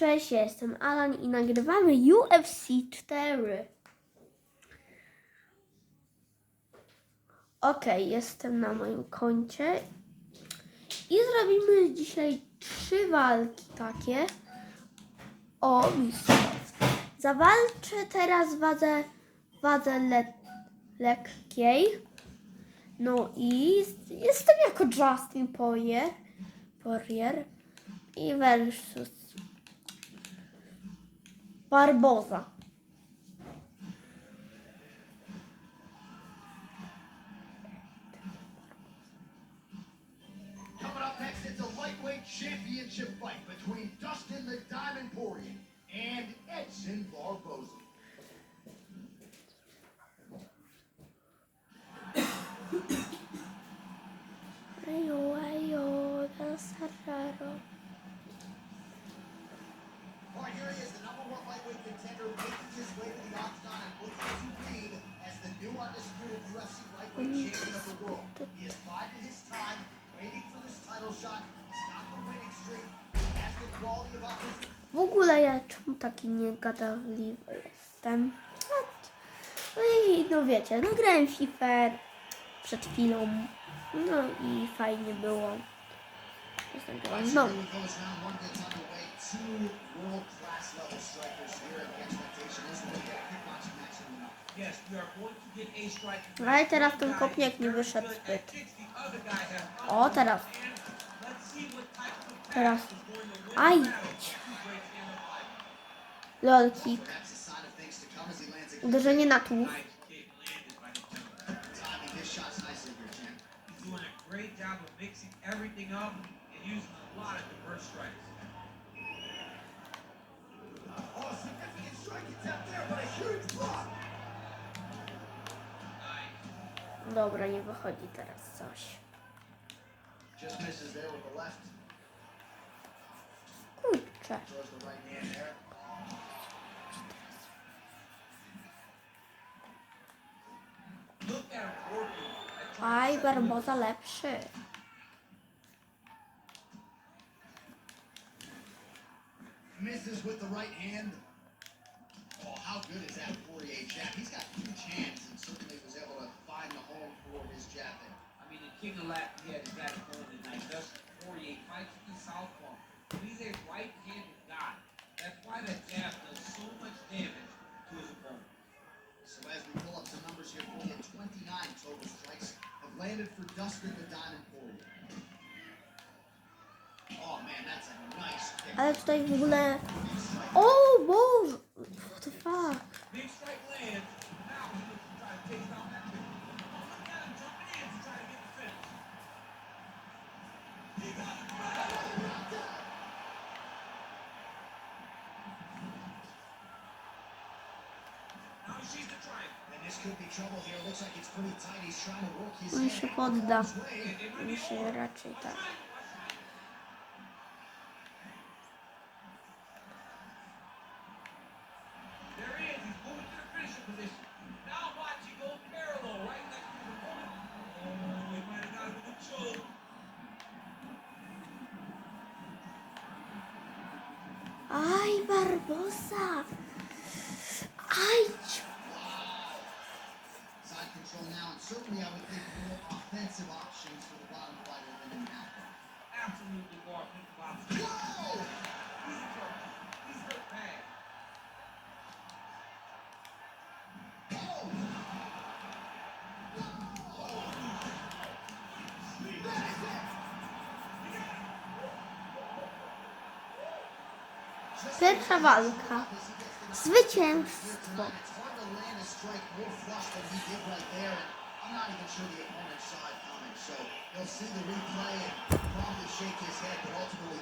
Cześć, jestem Alan i nagrywamy UFC 4. Ok, jestem na moim koncie i zrobimy dzisiaj trzy walki takie o mistrzostwo. Zawalczę teraz wadze, wadze le, lekkiej. No i jestem jako Justin Poirier, Poirier i versus Barboza. Coming up next, it's a lightweight championship fight between Dustin the Diamond Poirier and Edson W ogóle ja czemu taki niegadowliwy jestem? No i no wiecie, no grałem w FIFA przed chwilą. No i fajnie było. Jestem teraz So znowu. here No i teraz ten kopniak nie wyszedł zbyt. O, teraz. Teraz. Aj! Lol kick. Uderzenie na great job of mixing everything up and using a lot of diverse strikes. Dobra, nie wychodzi teraz coś. Kurczę. Aj, Barboza lepszy. Misses with the right hand. Oh, how good is that Poirier jab? He's got huge hands find the home for his jab there. I mean, the king of Latin, he had his back going tonight. Thus, Poirier fights with the southpaw. He's a right-handed guy. That's why that jab does so much damage to his opponent. So as we pull up some numbers here for you, 29 total strikes have landed for Dustin the Diamond Poirier. Oh man, that's a nice kick. Ale tutaj w ogóle... O Boże! What On head się out podda. of harm's way. Mi się raczej tak. There he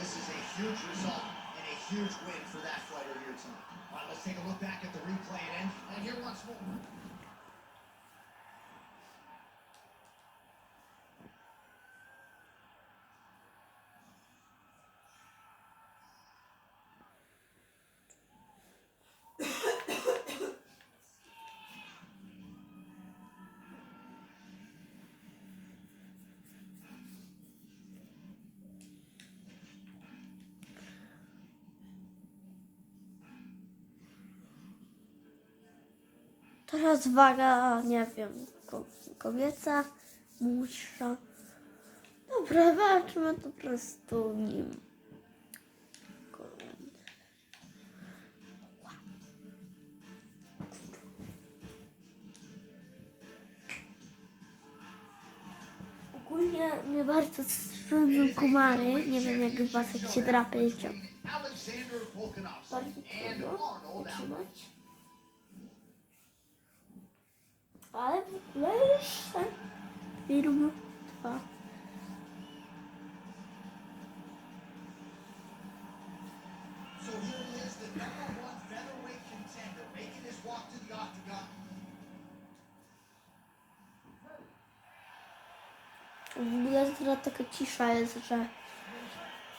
this is a huge result and a huge win for that fighter here tonight. All right, let's take a look back at the replay and, and here once more. Teraz waga, nie wiem, ko kobieca, mniejsza. Dobra, walczmy po prostu nim. Ogólnie mnie bardzo strządzą komary. Nie wiem jak was się drapie. And trudno utrzymać. Walk to the octagon. W ogóle teraz taka cisza jest, że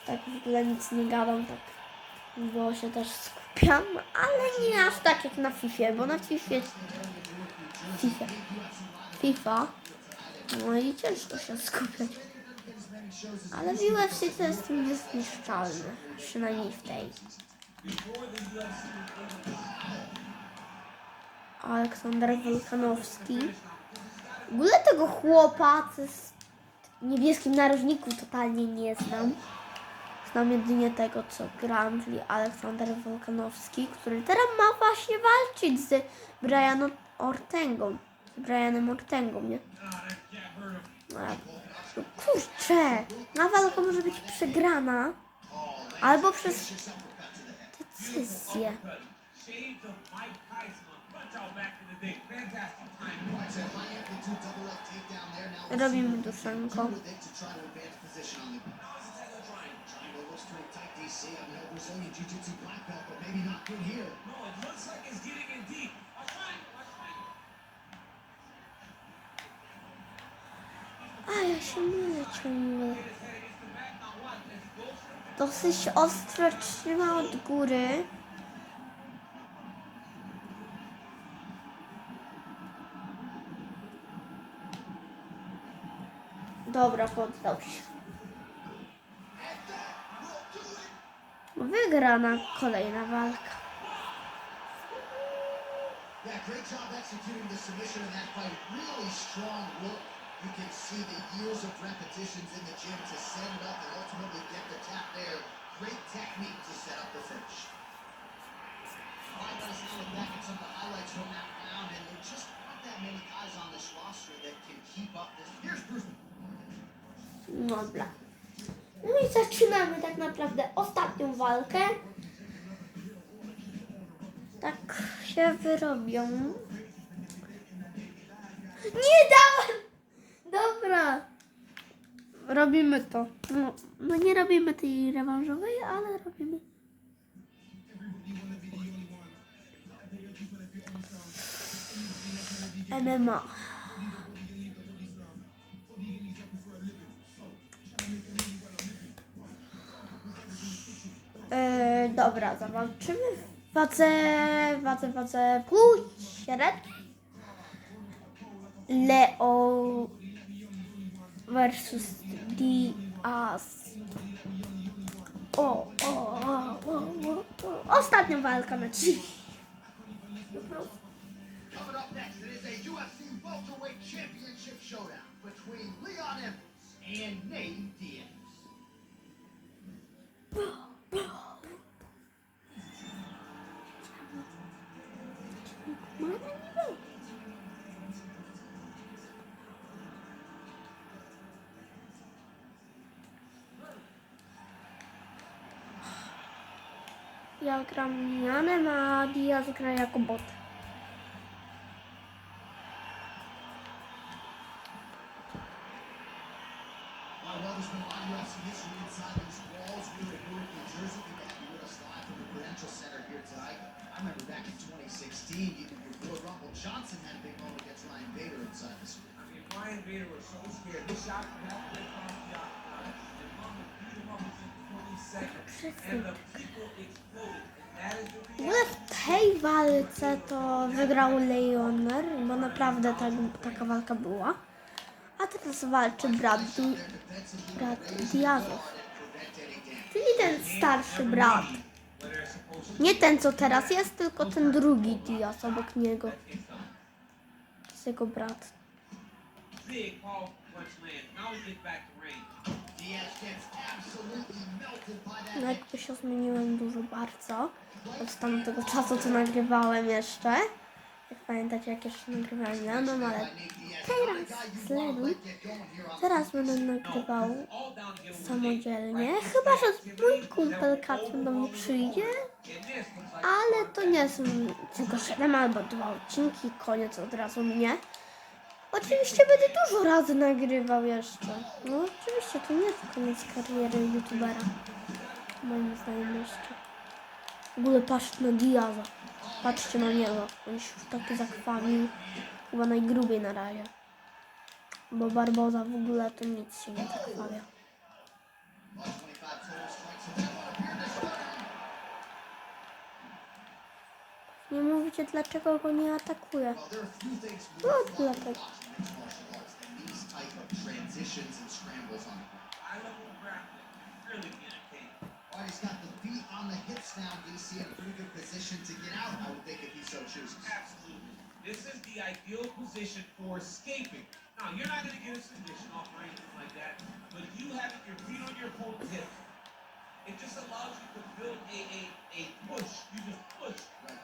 tak w ogóle nic nie gadam, tak bo się też skupiam, ale nie aż tak jak na FIFA, bo na FIFA FIFA, FIFA no i ciężko się skupiać. Ale w UFC to jestem niezniszczalny, przynajmniej w tej. Aleksander Wolkanowski. W ogóle tego chłopa, co jest w niebieskim narożniku, totalnie nie znam. Znam jedynie tego, co gram, czyli Aleksander Wolkanowski, który teraz ma właśnie walczyć z Brianem Ortengą. Brianem Ortengą, nie? A, No kurczę, na walka może być przegrana albo przez decyzję. Robimy duszanko. no Brazilian Jiu-Jitsu black belt, but maybe not good here. No, it looks like it's getting in deep. Watch mine, watch mine. A ja się mylę ciągle. His head against the back. Now what? As he goes for the Dosyć ostro trzyma od góry. Dobra, poddał się. Wygrana kolejna walka. Great job executing the submission in that fight. Really strong look. You can see the years of repetitions in the gym to set it up and ultimately get the tap there. Great technique to set up the finish. All right, let now look back at some of the highlights from that round, and there just aren't that many guys on this roster that can keep up this. Here's Bruce. Dobra. No i zaczynamy tak naprawdę ostatnią walkę. Tak się wyrobią. Nie dałem! Dobra. Robimy to. No, no nie robimy tej rewanżowej, ale robimy. MMA. E, dobra, zawalczymy w wadze, wadze, wadze płci średniej. Leo versus Diaz. O, o, o, o, o, o. Ostatnia walka na dziś. Coming up next, it is a UFC welterweight championship showdown between Leon Evans and Nate Diaz. Boy Rumble Johnson had a big moment against Ryan Bader was so scared. Shot W tej walce to wygrał Leoner, bo naprawdę tak, taka walka była. A teraz walczy brat, Du- brat Diazów. Czyli ten starszy brat. Nie ten, co teraz jest, tylko ten drugi Diaz obok niego. jest jego brat. To jakby się zmieniłem dużo bardzo. Od tamtego czasu co nagrywałem jeszcze. Jak pamiętacie jak jeszcze nagrywałem no ale teraz sleduj. Teraz będę nagrywał samodzielnie. Chyba, że mój kumpel Kacper do mnie przyjdzie. Ale to nie są tylko 7 albo 2 odcinki, koniec od razu mnie. Oczywiście będę dużo razy nagrywał jeszcze. No oczywiście to nie jest koniec kariery youtubera. Moim zdaniem jeszcze. W ogóle patrzcie na Diaza. Patrzcie na niego. On się już taki zakrwawił. Chyba najgrubiej na razie. Bo Barboza w ogóle to nic się nie zakrwawia. Nie mówicie dlaczego go nie atakuje. Well, there are few things No more fun dlatego. watching mixed martial arts than these type of transitions and scrambles on the ground. high level grappling. Really be entertaining. All right, he's got the feet on the hips now, DC, in a pretty good position to get out, I would think, if he so chooses. Absolutely. This is the ideal position for escaping. Now, you're not going to get a submission off or anything like that, but you having your feet on your opponent's hips, it just allows you to build a, a, a push. You just push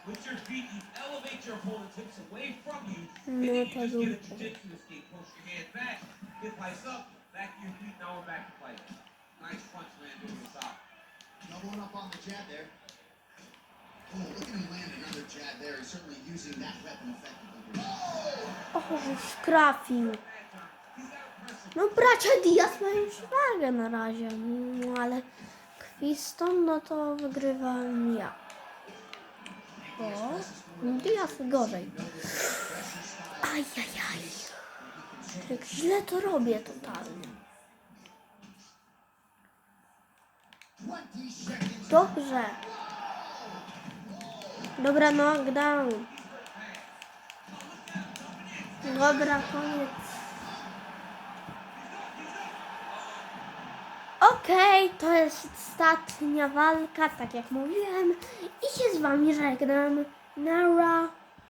with your feet. You elevate your opponent's hips away from you, and then you just get a jiu-jitsu escape. Push your hand back, hip heights up, back to your feet. Now we're back to fight. Nice punch landed on the top. Doubling up on the jab there. Oh, look at him land another jab there. He's certainly using that weapon effectively. Och, trafił. No bracia Diaz mają przewagę na razie, no ale Kwiston, no to wygrywam ja. O, Diaz gorzej. Ajajaj. Jak źle to robię totalnie. 20 seconds. Dobrze. Dobra, knockdown. Dobra, koniec. Okej, to jest ostatnia walka, tak jak mówiłem. I się z wami żegnam. Nara.